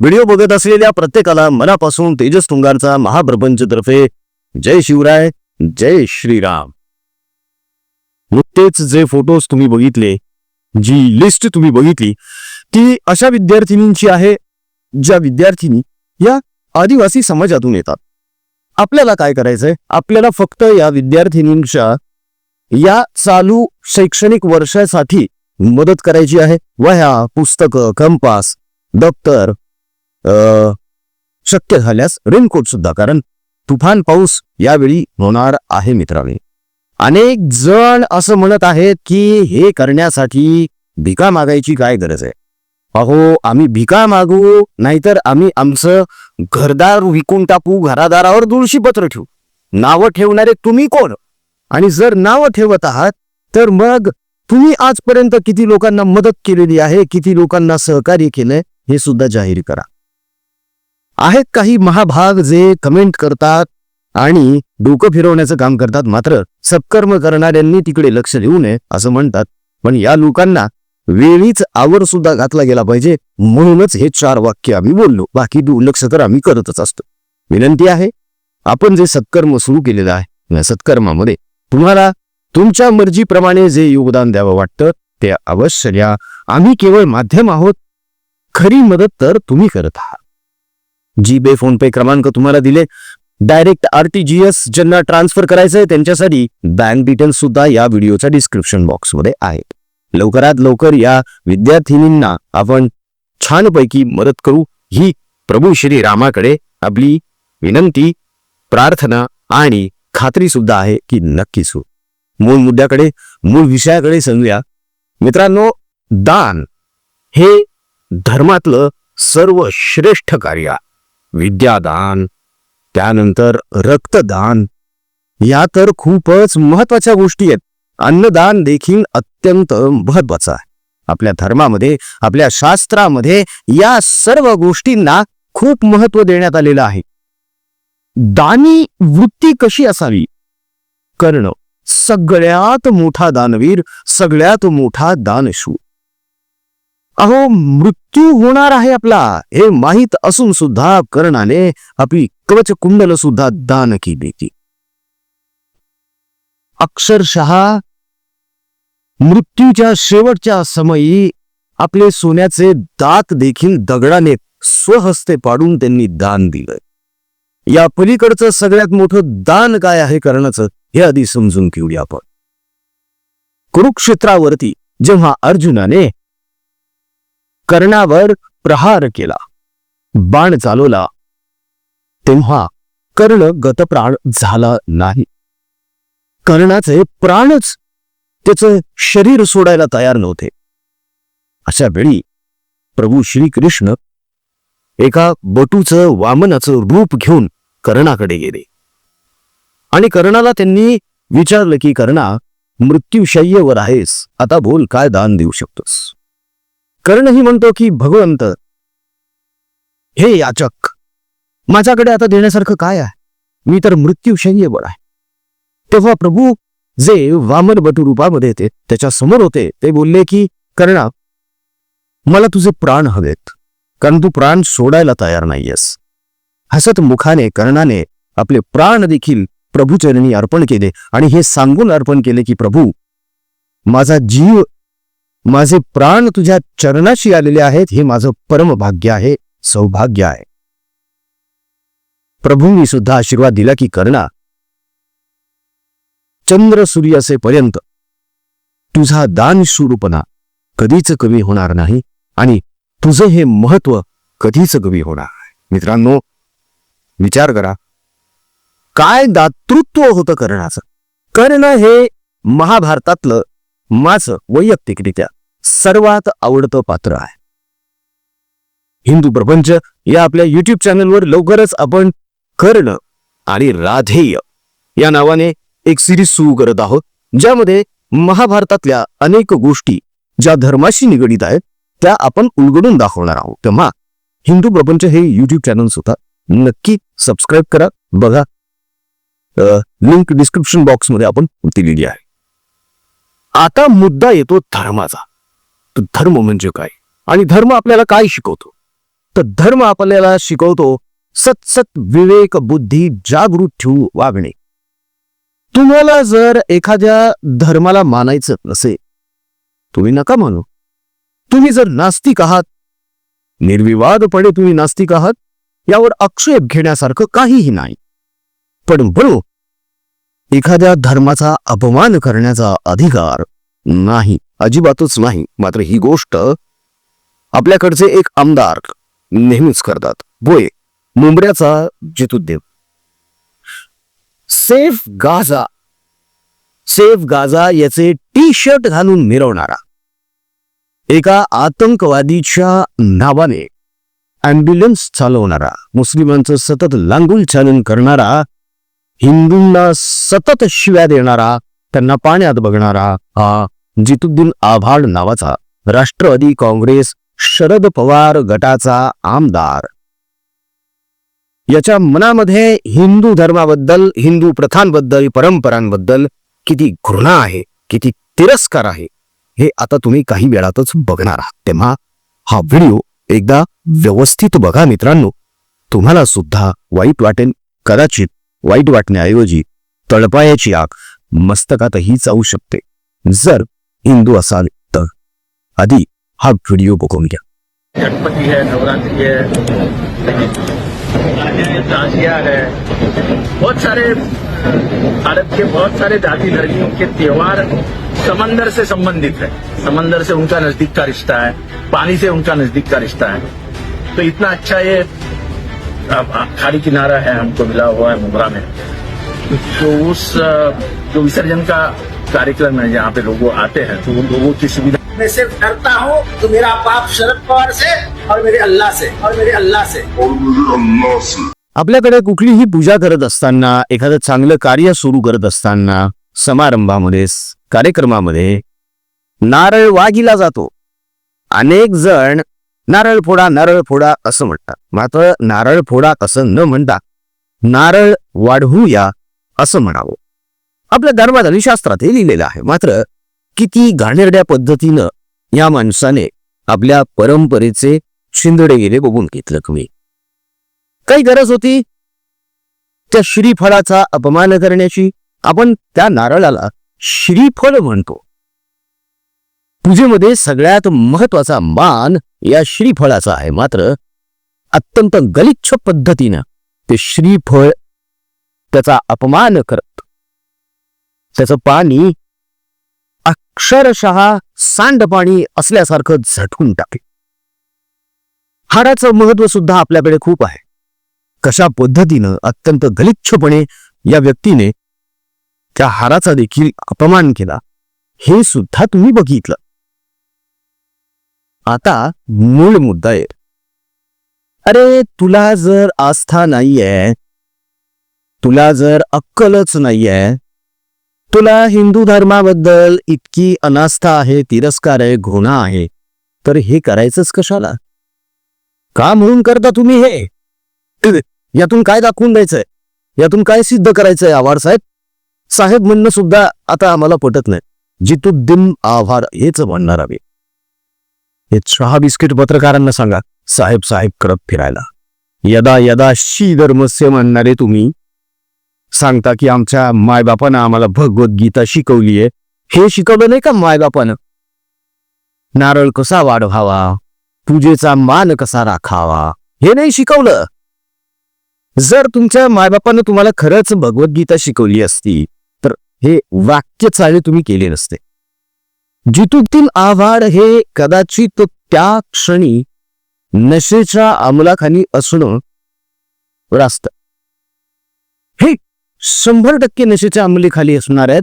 Video बघत असलेल्या प्रत्येकाला मनापासून तेजस तुंगारचा महाप्रपंचतर्फे जय शिवराय जय श्रीराम. नुकतेच जे फोटोज तुम्ही बघितले जी लिस्ट तुम्ही बघितली ती अशा विद्यार्थिनींची आहे ज्या विद्यार्थिनी या आदिवासी समाजातून येतात. आपल्याला काय करायचंय? आपल्याला फक्त या विद्यार्थिनींच्या या चालू शैक्षणिक वर्षासाठी मदत करायची आहे. वह्या पुस्तकं कंपास दप्तर शक्य झाल्यास रेनकोट सुद्धा कारण तुफान पाऊस यावेळी होणार आहे मित्रांनी. अनेक जण असं म्हणत आहेत की हे करण्यासाठी भिका मागायची काय गरज आहे? अहो आम्ही भिका मागू नाहीतर आम्ही आमचं घरदार विकून टाकू घरादारावर तुळशी पत्र ठेवू. नावं ठेवणारे तुम्ही कोण? आणि जर नावं ठेवत आहात तर मग तुम्ही आजपर्यंत किती लोकांना मदत केलेली आहे किती लोकांना सहकार्य केलंय हे सुद्धा जाहीर करा. आहेत काही महाभाग जे कमेंट करतात आणि डोकं फिरवण्याचं काम करतात. मात्र सत्कर्म करणाऱ्यांनी तिकडे लक्ष देऊ नये असं म्हणतात. पण या लोकांना वेळीच आवर सुद्धा घातला गेला पाहिजे. म्हणूनच हे चार वाक्य आम्ही बोललो. बाकी दुर्लक्ष तर आम्ही करतच असतो. विनंती आहे आपण जे सत्कर्म सुरू केलेलं आहे या सत्कर्मामध्ये तुम्हाला तुमच्या मर्जीप्रमाणे जे योगदान द्यावं वाटतं ते अवश्य द्या. आम्ही केवळ माध्यम आहोत. खरी मदत तर तुम्ही करत आहात. जी पे फोन पे क्रमांक तुम्हाला दिले डायरेक्ट आरटीजीएस ज्यांना ट्रान्सफर करायचंय त्यांच्यासाठी बँक डिटेल्स सुद्धा या व्हिडिओच्या डिस्क्रिप्शन बॉक्समध्ये आहेत. लवकरात लवकर या विद्यार्थिनींना आपण छानपैकी मदत करू. ही प्रभू श्री रामाकडे आपली विनंती प्रार्थना आणि खात्री सुद्धा आहे की नक्कीच हो मूळ मुद्द्याकडे मूळ विषयाकडे समजूया मित्रांनो दान हे धर्मातलं सर्वश्रेष्ठ कार्य. विद्यादान त्यानंतर रक्तदान. या तर खूपच महत्त्वाच्या गोष्टी आहेत. अन्नदान देखील अत्यंत महत्वाचं आहे. आपल्या धर्मामध्ये आपल्या शास्त्रामध्ये या सर्व गोष्टींना खूप महत्त्व देण्यात आलेलं आहे. दानी वृत्ती कशी असावी? कर्ण सगळ्यात मोठा दानवीर सगळ्यात मोठा दानशू. अहो मृत्यू होणार आहे आपला. हे माहीत असून सुद्धा कर्णाने आपली कवच कुंडल सुद्धा दान केली ती. अक्षरशः मृत्यूच्या शेवटच्या समयी आपले सोन्याचे दात देखील दगडाने स्वहस्ते पाडून त्यांनी दान दिलं. या पलीकडचं सगळ्यात मोठं दान काय आहे कर्णाचं हे आधी समजून घेऊया आपण. कुरुक्षेत्रावरती जेव्हा अर्जुनाने कर्णावर प्रहार केला. बाण चालवला. तेव्हा कर्ण गतप्राण झाला नाही. कर्णाचे प्राणच त्याचं शरीर सोडायला तयार नव्हते. अशा वेळी प्रभू श्रीकृष्ण एका बटूचं वामनाचं रूप घेऊन कर्णाकडे गेले. आणि कर्णाला त्यांनी विचारलं की कर्णा मृत्यूशय्यवर आहेस. आता बोल काय दान देऊ शकतोस? कर्णही म्हणतो की भगवंत. हे याचक. माझ्याकडे आता देण्यासारखं काय आहे? मी तर मृत्यूशय्येवर आहे. तेव्हा प्रभू जे वामन बटू रूपामध्ये येते त्याच्यासमोर होते ते बोलले की कर्णा मला तुझे प्राण हवेत कारण तू प्राण सोडायला तयार नाहीयेस. हसत मुखाने कर्णाने आपले प्राण देखील प्रभूचरणी अर्पण केले आणि हे सांगून अर्पण केले की प्रभू माझा जीव माझे प्राण तुझ्या चरणाशी आलेले आहेत हे माझं परम भाग्य आहे सौभाग्य आहे. प्रभूंनी सुद्धा आशीर्वाद दिला की कर्णा चंद्र सूर्य असेपर्यंत तुझा दान स्वरूपना कधीच कमी होणार नाही आणि तुझं हे महत्त्व कधीच कमी होणार मित्रांनो विचार करा काय दातृत्व होतं कर्णाचं? कर्ण हे महाभारतातलं माझं वैयक्तिकरित्या सर्वात आवडतं पात्र आहे. हिंदू प्रपंच या आपल्या युट्यूब चॅनलवर लवकरच आपण कर्ण आणि राधेय या नावाने एक सिरीज सुरू करत आहोत ज्यामध्ये महाभारतातल्या अनेक गोष्टी ज्या धर्माशी निगडीत आहेत त्या आपण उलगडून दाखवणार आहोत. तेव्हा हिंदू प्रपंच हे युट्यूब चॅनल सुद्धा नक्की सबस्क्राईब करा. बघा लिंक डिस्क्रिप्शन बॉक्समध्ये आपण दिलेली आहे. आता मुद्दा येतो धर्माचा. तर धर्म म्हणजे काय? आणि धर्म आपल्याला काय शिकवतो? तर धर्म आपल्याला शिकवतो सतसत विवेक बुद्धी जागृत ठेवू वागणे. तुम्हाला जर एखाद्या धर्माला मानायचं नसेल तुम्ही नका मानू. तुम्ही जर नास्तिक आहात निर्विवादपणे तुम्ही नास्तिक आहात यावर आक्षेप घेण्यासारखं काहीही नाही. पण म्हणू एखाद्या धर्माचा अपमान करण्याचा अधिकार नाही. अजिबातच नाही मात्र ही गोष्ट आपल्याकडचे एक आमदार नेहमीच करतात. बोय मुंबऱ्याचा जितुद्देव सेफ गाझा. सेफ गाझा याचे टी शर्ट घालून मिरवणारा. एका आतंकवादीच्या नावाने अँब्युलन्स चालवणारा मुस्लिमांचं सतत लांगुल चालन करणारा हिंदूंना सतत शिव्या देणारा त्यांना पाण्यात बघणारा हा जितुद्दीन आव्हाड नावाचा राष्ट्रवादी काँग्रेस शरद पवार गटाचा आमदार. याच्या मनामध्ये हिंदू धर्माबद्दल हिंदू प्रथांबद्दल परंपरांबद्दल किती घृणा आहे किती तिरस्कार आहे हे आता तुम्ही काही वेळातच बघणार आहात. तेव्हा हा व्हिडिओ एकदा व्यवस्थित बघा मित्रांनो. तुम्हाला सुद्धा वाईट वाटेल कदाचित वाईट वाटण्याऐवजी तळपायाची आग मस्तकातही जाऊ शकते. जर हिंदू असाल तर आधी हा व्हिडिओ बघून घ्या गणपति है, नवरात्रि है। ताजिया है। बहुत सारे, भारत के बहुत सारे जाति धर्मियों के त्योहार समंदर से संबंधित है। समंदर से उनका नज़दीक का रिश्ता है, पानी से उनका नज़दीक का रिश्ता है। तो इतना अच्छा ये खाड़ी किनारा है, हमको मिला हुआ है मुमरा में। तो उस, जो विसर्जन का कार्यक्रम है जहाँ पे लोग आते हैं तो उन लोगों की सुविधा मैं सिर्फ डरता हूँ तो मेरा बाप शरद पवार से और मेरे अल्लाह से और मेरे अल्लाह से। आपल्याकडे कुठलीही पूजा करत असताना एखादं चांगलं कार्य सुरू करत असताना समारंभामध्ये स- कार्यक्रमामध्ये नारळ वागिला जातो. अनेक जण नारळ फोडा नारळ फोडा असं म्हणतात. मात्र नारळ फोडा असं न म्हणता नारळ वाढवूया असं म्हणावं. आपल्या धर्मात आणि शास्त्रात हे लिहिलेलं आहे. मात्र किती घाणेरड्या पद्धतीनं या माणसाने आपल्या परंपरेचे शिंदडे गेले बघून घेतलं तुम्ही काही गरज होती? त्या श्रीफळाचा अपमान करण्याची? आपण त्या नारळाला श्रीफळ म्हणतो. पूजेमध्ये सगळ्यात महत्त्वाचा मान या श्रीफळाचा आहे. मात्र अत्यंत गलिच्छ पद्धतीनं ते श्रीफळ त्याचा अपमान करत त्याचं पाणी अक्षरशः सांडपाणी असल्यासारखं झटकून टाके हाराचं महत्त्व सुद्धा आपल्याकडे खूप आहे. कशा पद्धतीनं अत्यंत गलिच्छपणे या व्यक्तीने त्या हाराचा देखील अपमान केला हे सुद्धा तुम्ही बघितलं. आता मूळ मुद्दा येत अरे तुला जर आस्था नाहीये तुला जर अक्कलच नाहीये तुला हिंदू धर्माबद्दल इतकी अनास्था आहे तिरस्कार आहे घृणा आहे तर हे करायचंच कशाला? का म्हणून करता तुम्ही हे? यातून काय दाखवून द्यायचंय? यातून काय सिद्ध करायचंय आव्हाड साहेब? साहेब म्हणणं सुद्धा आता आम्हाला पटत नाही. जितुद्दीन आव्हाड हेच म्हणणार आम्ही. हे चहा बिस्किट पत्रकारांना सांगा. साहेब साहेब करत फिरायला. यदा यदा शी धर्मस्य म्हणणारे तुम्ही सांगता की आमच्या मायबापानं आम्हाला भगवद्गीता शिकवलीये. हे शिकवलं नाही का मायबापानं? नारळ कसा वाढवावा? पूजेचा मान कसा राखावा? हे नाही शिकवलं. जर तुमच्या मायबापानं तुम्हाला खरंच भगवद्गीता शिकवली असती तर हे वाक्य चाले तुम्ही केले नसते. जितूतील आव्हाड हे कदाचित त्या क्षणी नशेच्या अंमलाखाली असणं रास्त. शंभर टक्के नशेच्या अंमलीखाली असणार आहेत.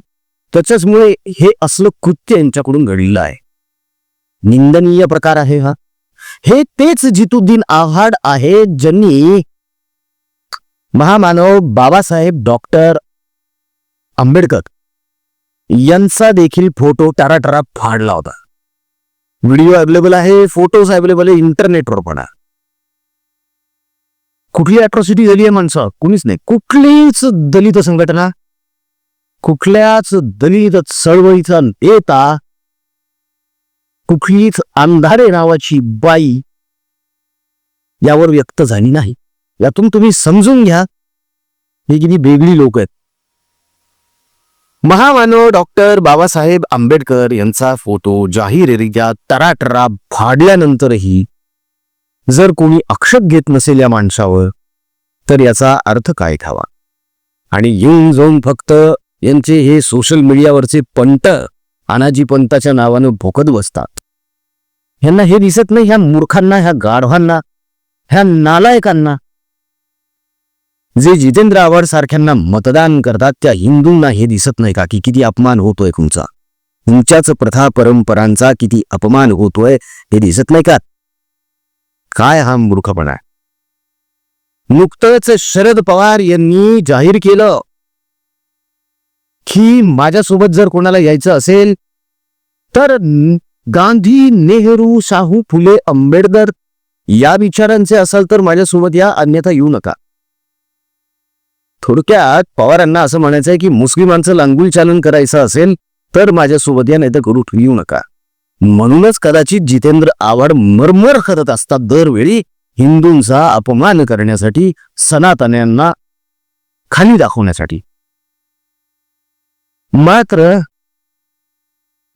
त्याच्याचमुळे हे असलं कृत्य यांच्याकडून घडलेलं आहे. निंदनीय प्रकार आहे हा. हे तेच जितुद्दीन आव्हाड आहे ज्यांनी महामानव बाबासाहेब डॉक्टर आंबेडकर यांचा देखील फोटो टाराटारा फाडला होता. व्हिडिओ अवेलेबल आहे फोटोज अवेलेबल आहे इंटरनेटवर पण आहे. कुठली अट्रॉसिटी झाली आहे माणसं? कुणीच नाही. कुठलीच दलित संघटना कुठल्याच दलित चळवळीचा नेता कुठलीच अंधारे नावाची बाई यावर व्यक्त झाली नाही. यातून तुम्ही समजून घ्या हे किती वेगळी लोक आहेत. महामानव डॉक्टर बाबासाहेब आंबेडकर यांचा फोटो जाहीररित्या तराटरा फाडल्यानंतरही जर कोणी अक्षत घेत नसेल या माणसावर तर याचा अर्थ काय खावा? आणि येऊन जाऊन फक्त यांचे हे सोशल मीडियावरचे पंट आनाजी पंताच्या नावानं भोकत बसतात. यांना हे दिसत नाही ह्या मूर्खांना ह्या गाढवांना ह्या नालायकांना. जे जितेंद्र आव्हाड सारख्यांना मतदान करतात त्या हिंदूंना हे दिसत नाही का की किती अपमान होतोय तुमचा? तुमच्याच प्रथा परंपरांचा किती अपमान होतोय हे दिसत नाही का? काय हा मूर्खपणा? आहे नुकतंच शरद पवार यांनी जाहीर केलं. की माझ्यासोबत जर कोणाला यायचं असेल तर गांधी नेहरू शाहू फुले आंबेडकर या विचारांचे असाल तर माझ्यासोबत या अन्यथा येऊ नका. थोडक्यात पवारांना असं म्हणायचं आहे की मुस्लिमांचं लांगुल चालन करायचं असेल तर माझ्यासोबत या नाही तर करू येऊ नका. म्हणूनच कदाचित जितेंद्र आव्हाड मरमर करत असतात दरवेळी हिंदूंचा अपमान करण्यासाठी सनातन्यांना खाली दाखवण्यासाठी. मात्र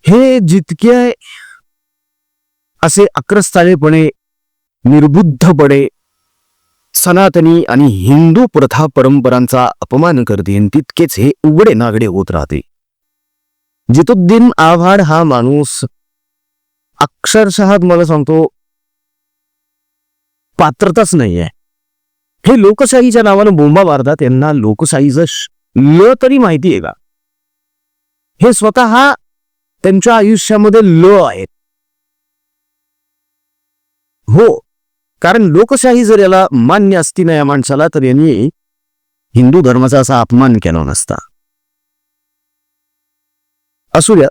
हे जितके असे अक्रस्ताळेपणे निर्बुद्धपणे सनातनी आणि हिंदू प्रथा परंपरांचा अपमान करते तितकेच हे उघडे नागडे होत राहते. जितुद्दीन आव्हाड हा माणूस अक्षरशः मला सांगतो पात्रताच नाहीये. हे लोकशाहीच्या नावानं बोंबा मारतात यांना लोकशाहीचं ल तरी माहिती आहे का? हे स्वतः त्यांच्या आयुष्यामध्ये ल आहेत. हो कारण लोकशाही जर याला मान्य असती ना या माणसाला तर यांनी हिंदू धर्माचा असा अपमान केला नसता. असू द्या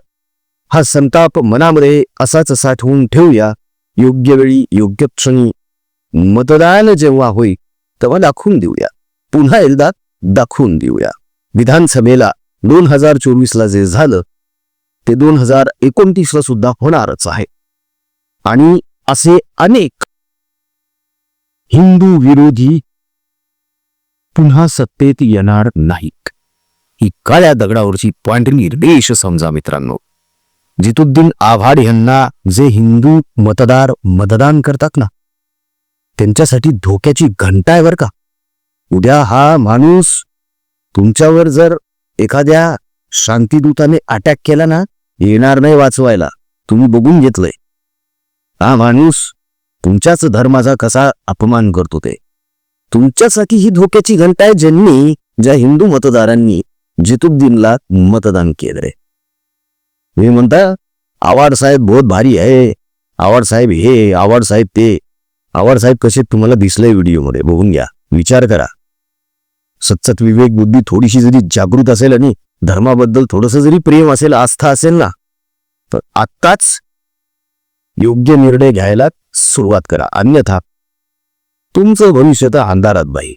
हा संताप मनामध्ये असाच साठवून ठेवूया. योग्य वेळी योग्य क्षणी. मतदान जेव्हा होईल तेव्हा दाखवून देऊया. पुन्हा एकदा दाखवून देऊया. विधानसभेला दोन हजार चोवीसला जे झालं ते दोन हजार एकोणतीसला सुद्धा होणारच आहे. आणि असे अनेक हिंदू विरोधी पुन्हा सत्तेत येणार नाहीत. ही काळ्या दगडावरची पांढरी रेष समजा मित्रांनो. जितुद्दीन आव्हाड यांना जे हिंदू मतदार मतदान करतात ना त्यांच्यासाठी धोक्याची घंटा आहे बरं का. उद्या हा माणूस तुमच्यावर जर एखाद्या शांतीदूताने अटॅक केला ना येणार नाही वाचवायला. तुम्ही बघून घेतलंय. हा माणूस तुमच्याच धर्माचा कसा अपमान करतो ते. तुमच्यासाठी ही धोक्याची घंटा आहे ज्यांनी ज्या हिंदू मतदारांनी जितुद्दीनला मतदान केलंय. मी म्हणता आवाड साहेब बहुत भारी आहे आवाड साहेब हे आवाड साहेब ते. आवाड साहेब कसे तुम्हाला दिसलंय व्हिडिओमध्ये बघून घ्या विचार करा. सत्सत विवेक बुद्धी थोडीशी जरी जागृत असेल आणि धर्माबद्दल थोडस जरी प्रेम असेल आस्था असेल ना तर आत्ताच योग्य निर्णय घ्यायला सुरुवात करा. अन्यथा तुमचं भविष्य तर अंधारात बाई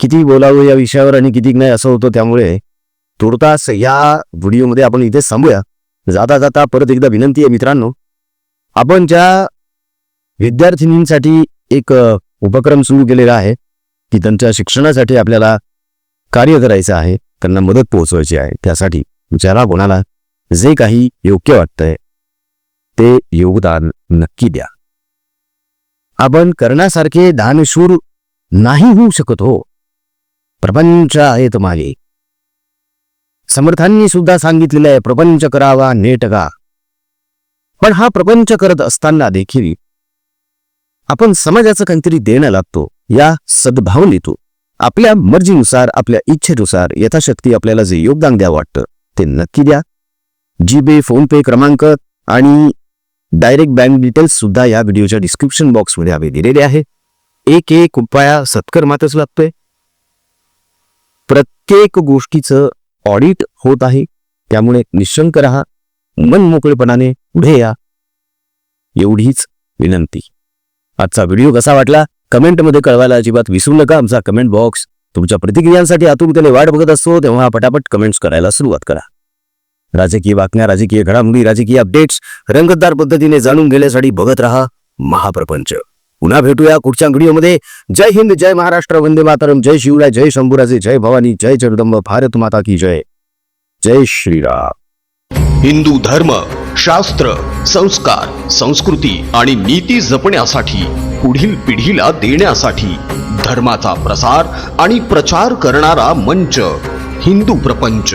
किती बोलावं या विषयावर आणि किती नाही असं होतं त्यामुळे तुर्तास या व्हिडिओमध्ये आपण इथे थांबूया. जाता जाता परत एकदा विनंती आहे मित्रांनो आपण ज्या विद्यार्थिनींसाठी एक उपक्रम सुरू केलेला आहे की त्यांच्या शिक्षणासाठी आपल्याला कार्य करायचं आहे त्यांना मदत पोहोचवायची आहे त्यासाठी ज्याला कोणाला जे काही योग्य वाटतंय ते योगदान नक्की द्या. आपण करण्यासारखे दानशूर नाही होऊ शकत हो. प्रपंच आहेत मागे समर्थांनी सुद्धा सांगितलेलं आहे प्रपंच करावा नेटका पण हा प्रपंच करत असताना देखील आपण समाजाचं काहीतरी देणं लागतो या सद्भावनेतून. आपल्या मर्जीनुसार आपल्या इच्छेनुसार यथाशक्ती आपल्याला जे योगदान द्या वाटतं ते नक्की द्या. जीपे फोनपे क्रमांक आणि डायरेक्ट बँक डिटेल्स सुद्धा या व्हिडिओच्या डिस्क्रिप्शन बॉक्समध्ये आम्ही दिलेले आहे. एक एक रुपया सत्कर्मातच लागतोय. प्रत्येक गोष्टीचं ऑडिट होत आहे. त्यामुळे निशंक राहा मन मोकळेपणाने पुढे या. एवढीच विनंती. आजचा व्हिडिओ कसा वाटला? कमेंटमध्ये कळवायला अजिबात विसरू नका. आमचा कमेंट बॉक्स तुमच्या प्रतिक्रियांसाठी आतुरतेने वाट बघत असतो. तेव्हा पटापट कमेंट्स करायला सुरुवात करा. राजकीय बातम्या राजकीय घडामोडी राजकीय अपडेट्स रंगतदार पद्धतीने जाणून घेण्यासाठी बघत राहा महाप्रपंच. पुन्हा भेटूया कुठच्या व्हिडिओमध्ये. जय हिंद जय महाराष्ट्र वंदे मातरम. जय शिवराय जय शंभूराजे जय भवानी जय जगदंब भारत माता की जय. जय श्रीराम. हिंदू धर्म शास्त्र संस्कार संस्कृती आणि नीती जपण्यासाठी पुढील पिढीला देण्यासाठी धर्माचा प्रसार आणि प्रचार करणारा मंच हिंदू प्रपंच.